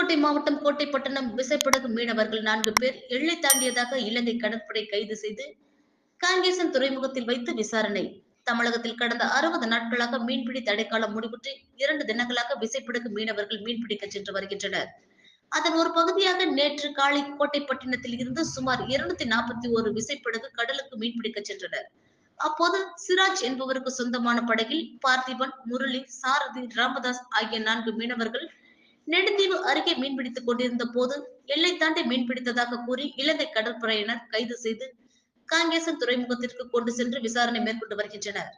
புதுக்கோட்டை மாவட்டம் கோட்டைப்பட்டினம் விசைப்படகு மீனவர்கள் நான்கு பேர் எல்லை தாண்டியதாக இலங்கை கடற்படை கைது செய்து காங்கேசன் துறைமுகத்தில் வைத்து விசாரணை. தமிழகத்தில் கடந்த அறுபது நாட்களாக மீன்பிடி தடைக்காலம் முடிவுற்று இரண்டு தினங்களாக விசைப்படகு மீனவர்கள் மீன்பிடிக்க சென்று வருகின்றனர். அதன் ஒரு பகுதியாக நேற்று காலை கோட்டைப்பட்டினத்தில் இருந்து சுமார் இருநூத்தி நாற்பத்தி ஒரு விசைப்படகு கடலுக்கு மீன்பிடிக்க சென்றனர். அப்போது சிராஜ் என்பவருக்கு சொந்தமான படகில் பார்த்திபன் முரளி சாரதி ராமதாஸ் ஆகிய நான்கு மீனவர்கள் நெடுந்தீவு அருகே மீன்பிடித்துக் கொண்டிருந்த போது எல்லை தாண்டி மீன்பிடித்ததாக கூறி இலங்கை கடற்படையினர் கைது செய்து காங்கேசன் துறைமுகத்திற்கு கொண்டு சென்று விசாரணை மேற்கொண்டு வருகின்றனர்.